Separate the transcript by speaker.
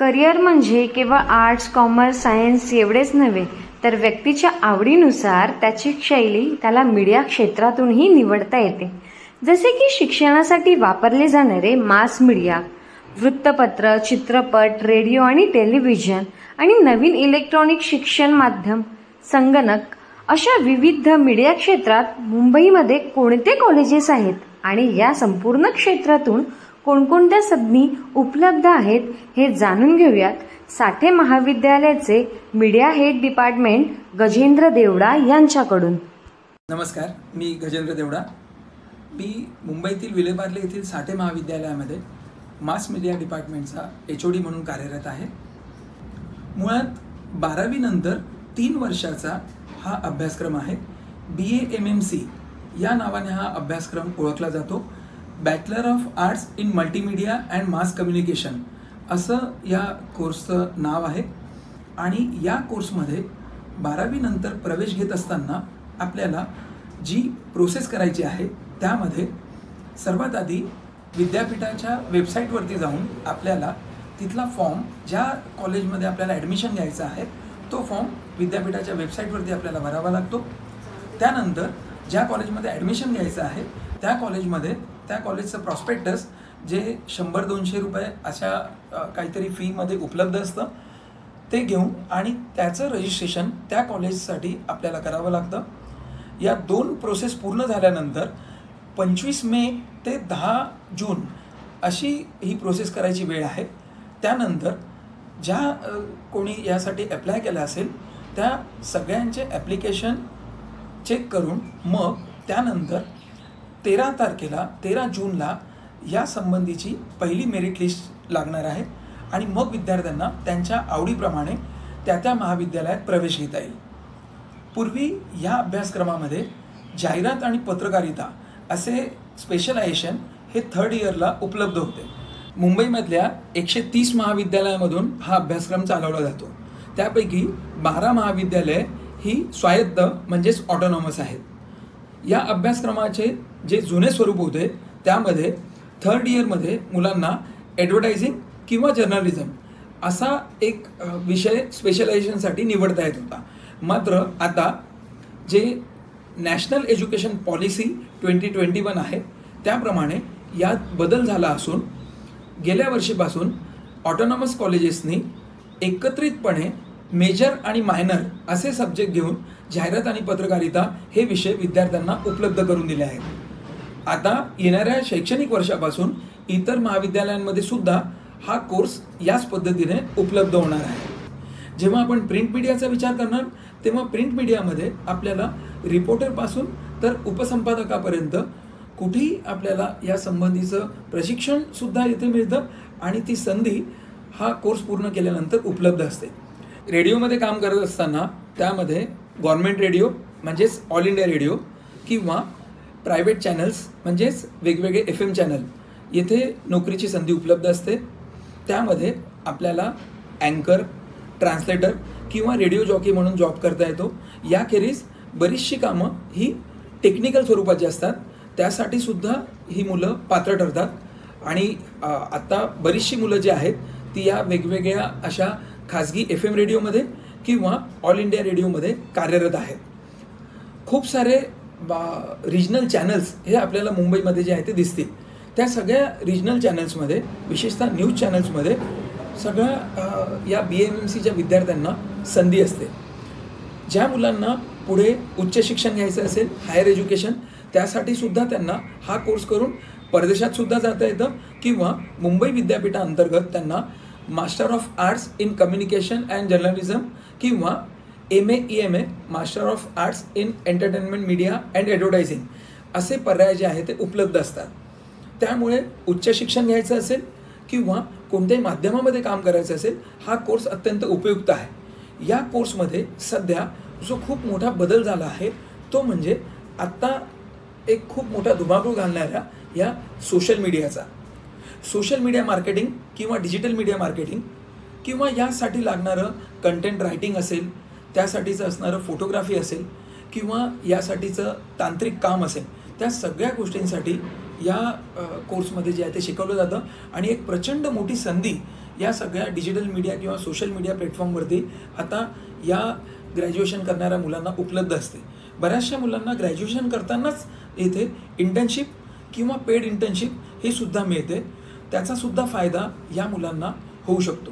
Speaker 1: Career म्हणजे केवळ arts commerce science एवढेच नव्हे तर व्यक्तीच्या आवडीनुसार त्याची शैली त्याला मीडिया क्षेत्रातूनही निवडता येते. जसे की शिक्षणासाठी वापरले जाणारे मास मीडिया वृत्तपत्र चित्रपट रेडिओ आणि टेलिव्हिजन आणि नवीन इलेक्ट्रॉनिक शिक्षण माध्यम संगणक अशा विविध मीडिया क्षेत्रात मुंबईमध्ये कोणते कॉलेजेस आहेत आणि या संपूर्ण क्षेत्रातून कोणकोणत्या संधी उपलब्ध आहेत हे जाणून घेऊयात. साठे महाविद्यालयाचे media head department Gajendra Devda यांच्याकडून.
Speaker 2: नमस्कार मी गजेंद्र देवडा. मी मुंबईतील विलेपार्ले येथील साठे महाविद्यालयामध्ये मास मीडिया डिपार्टमेंटचा एच ओ डी म्हणून कार्यरत आहे. मुळात बारावीनंतर तीन वर्षाचा हा अभ्यासक्रम आहे. B A M M C या नावाने हा अभ्यासक्रम ओळखला जातो. Bachelor of arts in multimedia and mass communication असं या कोर्सचं नाव आहे. आणि या कोर्समध्ये बारावीनंतर प्रवेश घेत असताना आपल्याला जी प्रोसेस करायची आहे त्यामध्ये सर्वात आधी विद्यापीठाच्या वेबसाईटवरती जाऊन आपल्याला तिथला फॉर्म ज्या कॉलेजमध्ये आपल्याला ॲडमिशन घ्यायचं आहे तो फॉर्म विद्यापीठाच्या वेबसाईटवरती आपल्याला भरावा लागतो. त्यानंतर ज्या कॉलेजमध्ये ॲडमिशन घ्यायचं आहे त्या कॉलेजमध्ये त्या कॉलेजचं प्रॉस्पेक्टस जे शंभर दोनशे रुपये अशा काहीतरी फीमध्ये उपलब्ध असतं ते घेऊन आणि त्याचं रजिस्ट्रेशन त्या कॉलेजसाठी आपल्याला करावं लागतं. या दोन प्रोसेस पूर्ण झाल्यानंतर पंचवीस मे ते दहा जून अशी ही प्रोसेस करायची वेळ आहे. त्यानंतर ज्या कोणी यासाठी अप्लाय केलं असेल त्या सगळ्यांचे ॲप्लिकेशन चेक करून मग त्यानंतर तेरा तारखेला तेरा जूनला या संबंधीची पहिली मेरिट लिस्ट लागणार आहे आणि मग विद्यार्थ्यांना त्यांच्या आवडीप्रमाणे त्या त्या महाविद्यालयात प्रवेश घेता येईल. पूर्वी या अभ्यासक्रमामध्ये जाहिरात आणि पत्रकारिता असे स्पेशलायझेशन हे थर्ड इयरला उपलब्ध होते. मुंबईमधल्या एकशे तीस महाविद्यालयामधून हा अभ्यासक्रम चालवला जातो. त्यापैकी बारा महाविद्यालय ही स्वायत्त म्हणजेच ऑटोनॉमस आहेत. या अभ्यासक्रमाचे जे जुने स्वरूप होते त्यामध्ये थर्ड इयरमध्ये मुलांना ॲडव्हर्टायझिंग किंवा जर्नलिझम असा एक विषय स्पेशलायझेशनसाठी निवडता येत होता. मात्र आता जे national education policy twenty twenty one आहे त्याप्रमाणे यात बदल झाला असून गेल्या वर्षीपासून ऑटोनॉमस कॉलेजेसनी एकत्रितपणे मेजर आणि मायनर असे सब्जेक्ट घेऊन जाहिरात आणि पत्रकारिता हे विषय विद्यार्थ्यांना उपलब्ध करून दिले आहेत. आता येणाऱ्या शैक्षणिक वर्षापासून इतर महाविद्यालयांमध्ये सुद्धा हा कोर्स याच पद्धतीने उपलब्ध होणार आहे. जेव्हा आपण प्रिंट मीडियाचा विचार करणार तेव्हा प्रिंट मीडियामध्ये आपल्याला रिपोर्टरपासून तर उपसंपादकापर्यंत कुठेही आपल्याला या संबंधीचं प्रशिक्षणसुद्धा इथे मिळतं आणि ती संधी हा कोर्स पूर्ण केल्यानंतर उपलब्ध असते. रेडिओमध्ये काम करत असताना त्यामध्ये गव्हर्मेंट रेडिओ म्हणजेच ऑल इंडिया रेडिओ किंवा प्रायव्हेट चॅनल्स म्हणजेच वेगवेगळे एफ एम चॅनल येथे नोकरीची संधी उपलब्ध असते. त्यामध्ये आपल्याला अँकर ट्रान्सलेटर किंवा रेडिओ जॉकी म्हणून जॉब करता येतो. याखेरीज बरीचशी कामं ही टेक्निकल स्वरूपाची असतात. त्यासाठी सुद्धा ही मुलं पात्र ठरतात. आणि आत्ता बरीचशी मुलं जी आहेत ती या वेगवेगळ्या अशा खाजगी एफ एम रेडिओमध्ये किंवा ऑल इंडिया रेडिओमध्ये कार्यरत आहेत खूप सारे बा रिजनल चॅनल्स हे आपल्याला मुंबईमध्ये जे आहे ते दिसतील. त्या सगळ्या रिजनल चॅनल्समध्ये विशेषतः न्यूज चॅनल्समध्ये सगळ्या या बी एम एम सीच्या विद्यार्थ्यांना संधी असते. ज्या मुलांना पुढे उच्च शिक्षण घ्यायचं असेल हायर एज्युकेशन त्यासाठी सुद्धा त्यांना हा कोर्स करून परदेशात सुद्धा जाता येतं किंवा मुंबई विद्यापीठाअंतर्गत त्यांना master of arts in communication and journalism किंवा M A E M A master of arts in entertainment media and advertising असे पर्याय जे आहेत ते उपलब्ध असतात. त्यामुळे उच्च शिक्षण घ्यायचं असेल किंवा कोणत्याही माध्यमामध्ये काम करायचं असेल हा कोर्स अत्यंत उपयुक्त आहे. या कोर्समध्ये सध्या जो खूप मोठा बदल झाला आहे तो म्हणजे आत्ता एक खूप मोठा धुमाकूळ घालणाऱ्या या सोशल मीडियाचा सोशल मीडिया मार्केटिंग किंवा डिजिटल मीडिया मार्केटिंग किंवा यासाठी लागणारं कंटेंट रायटिंग असेल त्यासाठीचं असणारं फोटोग्राफी असेल किंवा यासाठीचं तांत्रिक काम असेल त्या सगळ्या गोष्टींसाठी या कोर्समध्ये जे आहे ते शिकवलं जातं. आणि एक प्रचंड मोठी संधी या सगळ्या डिजिटल मीडिया किंवा सोशल मीडिया प्लॅटफॉर्मवरती आता या ग्रॅज्युएशन करणाऱ्या मुलांना उपलब्ध असते. बऱ्याचशा मुलांना ग्रॅज्युएशन करतानाच येथे इंटर्नशिप किंवा पेड इंटर्नशिप हे सुद्धा मिळते. त्याचा सुद्धा फायदा या मुलांना होऊ शकतो.